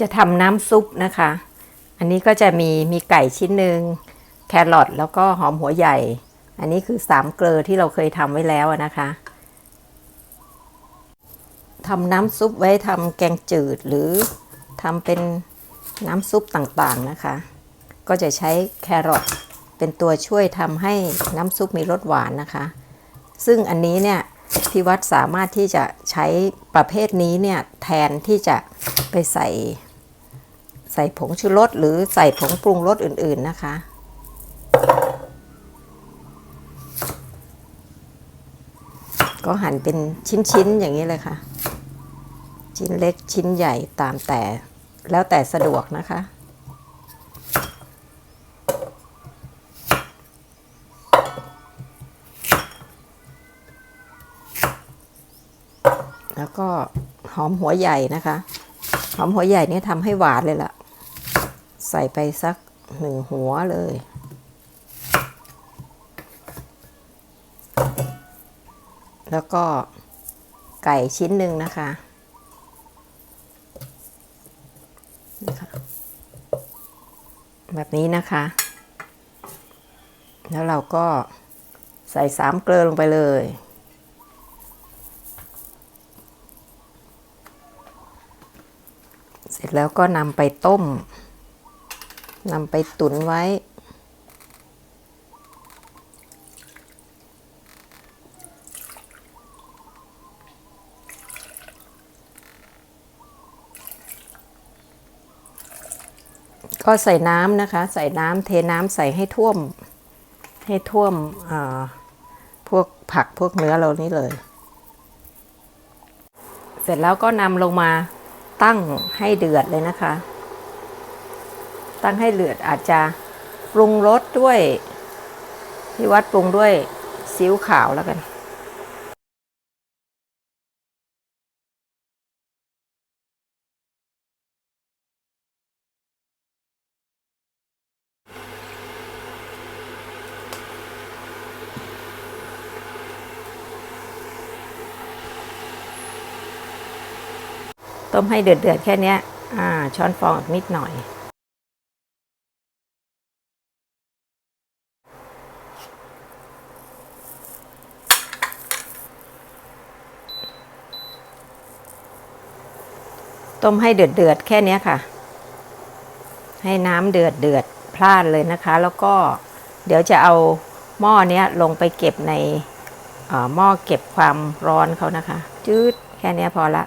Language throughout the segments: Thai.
จะทำน้ำซุปนะคะ อันนี้ก็จะมีมีไก่ชิ้นหนึ่งแครอทแล้วก็หอมหัวใหญ่ อันนี้คือสามเกลือที่เราเคยทำไว้แล้วนะคะทำน้ำซุปไว้ทำแกงจืดหรือทำเป็นน้ำซุปต่างๆนะคะ ก็จะใช้แครอทเป็นตัวช่วยทำให้น้ำซุปมีรสหวานนะคะ ซึ่งอันนี้เนี่ยที่วัดสามารถที่จะใช้ประเภทนี้เนี่ยแทนที่จะไปใส่ ใส่ผงชูรสหรือใส่ผงปรุงรสอื่น ๆนะคะ ก็หั่นเป็นชิ้น ๆ อย่างนี้เลยค่ะ ชิ้นเล็กชิ้นใหญ่ตามแต่แล้วแต่สะดวกนะคะแล้วก็หอมหัวใหญ่นะคะ หอมหัวใหญ่นี่ทำให้หวานเลยล่ะ ใส่ไปสักหนึ่งหัวเลย แล้วก็ไก่ชิ้นหนึ่งนะคะนี่ค่ะแบบนี้นะคะ แล้วเราก็ใส่สามเกลือลงไปเลย เสร็จแล้วก็นำไปต้ม นำไปตุ๋นไว้ ก็ใส่น้ำนะคะ ใส่น้ำเทน้ำใส่ให้ท่วม ให้ท่วมพวกผักพวกเนื้อเรานี่เลย เสร็จแล้วก็นำลงมาตั้งให้เดือดเลยนะคะ ตั้งให้เดือดอาจจะปรุงรสด้วยที่วัดปรุงด้วยซีอิ๊วขาวแล้วกัน ต้มให้เดือดเดือดๆแค่เนี้ยอ่าช้อนฟองนิดหน่อย ต้มให้เดือดเดือดแค่เนี้ยค่ะ ให้น้ำเดือดเดือดพลาดเลยนะคะ แล้วก็เดี๋ยวจะเอาหม้อเนี้ยลงไปเก็บในหม้อเก็บความร้อนเขานะคะ จืดแค่เนี้ยพอละ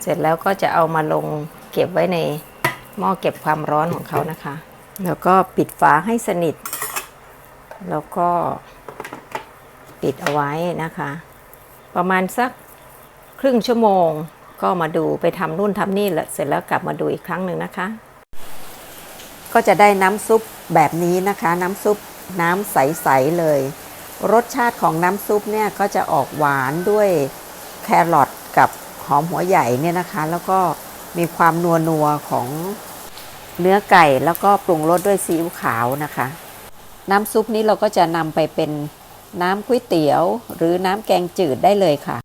เสร็จแล้วก็จะเอามาลงเก็บไว้ในหม้อเก็บความร้อนของเขานะคะ แล้วก็ปิดฝาให้สนิท แล้วก็ปิดเอาไว้นะคะ ประมาณสัก ครึ่งชั่วโมง ก็มาดูไปทำนู่นทำนี่แล้วเสร็จแล้วกลับมาดูอีกครั้งหนึ่งนะคะ ก็จะได้น้ำซุปแบบนี้นะคะ น้ำซุปน้ำใส ๆ เลย รสชาติของน้ำซุปเนี่ยก็จะออกหวานด้วยแครอทกับหอมหัวใหญ่เนี่ยนะคะ แล้วก็มีความนัวนัวๆของเนื้อไก่แล้วก็ปรุงรสด้วยซีอิ๊วขาวนะคะ น้ำซุปนี้เราก็จะนำไปเป็นน้ำก๋วยเตี๋ยว หรือน้ำแกงจืดได้เลยค่ะ